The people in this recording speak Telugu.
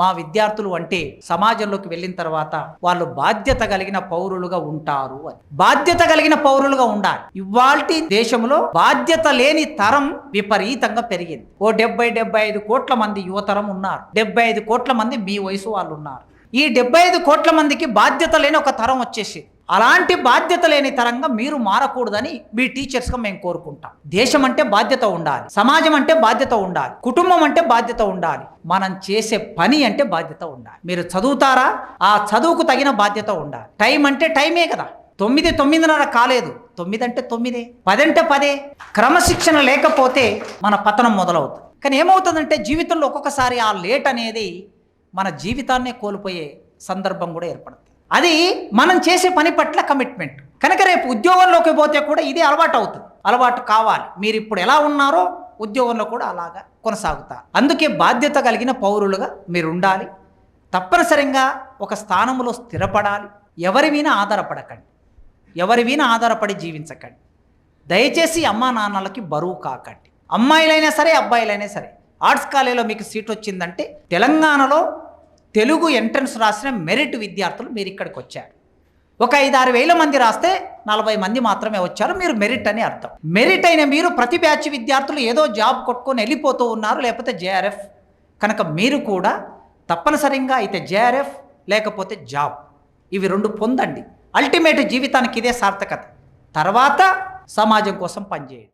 మా విద్యార్థులు అంటే సమాజంలోకి వెళ్ళిన తర్వాత వాళ్ళు బాధ్యత కలిగిన పౌరులుగా ఉంటారు అని. బాధ్యత కలిగిన పౌరులుగా ఉండాలి. ఇవాల్టి దేశంలో బాధ్యత లేని తరం విపరీతంగా పెరిగింది. ఓ డెబ్బై డెబ్బై ఐదు కోట్ల మంది యువతరం ఉన్నారు. డెబ్బై ఐదు కోట్ల మంది మీ వయసు వాళ్ళు ఉన్నారు. ఈ డెబ్బై ఐదు కోట్ల మందికి బాధ్యత లేని ఒక తరం వచ్చేసి అలాంటి బాధ్యత లేని తరంగా మీరు మారకూడదని మీ టీచర్స్గా మేము కోరుకుంటాం. దేశం అంటే బాధ్యత ఉండాలి. సమాజం అంటే బాధ్యత ఉండాలి. కుటుంబం అంటే బాధ్యత ఉండాలి. మనం చేసే పని అంటే బాధ్యత ఉండాలి. మీరు చదువుతారా? ఆ చదువుకు తగిన బాధ్యత ఉండాలి. టైం అంటే టైమే కదా. తొమ్మిది తొమ్మిదిన్నర కాలేదు. తొమ్మిది అంటే తొమ్మిదే. పది అంటే పదే. క్రమశిక్షణ లేకపోతే మన పతనం మొదలవుతుంది. కానీ ఏమవుతుందంటే జీవితంలో ఒక్కొక్కసారి ఆ లేట్ అనేది మన జీవితాన్నే కోల్పోయే సందర్భం కూడా ఏర్పడుతుంది. అది మనం చేసే పని పట్ల కమిట్మెంట్ కనుక రేపు ఉద్యోగంలోకి పోతే కూడా ఇది అలవాటు అవుతుంది. అలవాటు కావాలి. మీరు ఇప్పుడు ఎలా ఉన్నారో ఉద్యోగంలో కూడా అలాగా కొనసాగుతారు అందుకే బాధ్యత కలిగిన పౌరులుగా మీరు ఉండాలి తప్పనిసరిగా ఒక స్థానంలో స్థిరపడాలి. ఎవరి మీద ఆధారపడకండి. ఎవరి మీద ఆధారపడి జీవించకండి. దయచేసి అమ్మా నాన్నలకి బరువు కాకండి. అమ్మాయిలైనా సరే అబ్బాయిలైనా సరే. ఆర్ట్స్ కాలేజీలో మీకు సీట్ వచ్చిందంటే తెలంగాణలో తెలుగు ఎంట్రన్స్ రాసిన మెరిట్ విద్యార్థులు మీరు ఇక్కడికి వచ్చారు. ఒక ఐదారు వేల మంది రాస్తే నలభై మంది మాత్రమే వచ్చారు. మీరు మెరిట్ అని అర్థం. మెరిట్ అయిన మీరు ప్రతి బ్యాచ్ విద్యార్థులు ఏదో జాబ్ కొట్టుకొని వెళ్ళిపోతూ ఉన్నారు. లేకపోతే జేఆర్ఎఫ్. కనుక మీరు కూడా తప్పనిసరిగా అయితే జేఆర్ఎఫ్ లేకపోతే జాబ్. ఇవి రెండు పొందండి. అల్టిమేట్ జీవితానికి ఇదే సార్థకత. తర్వాత సమాజం కోసం పనిచేయండి.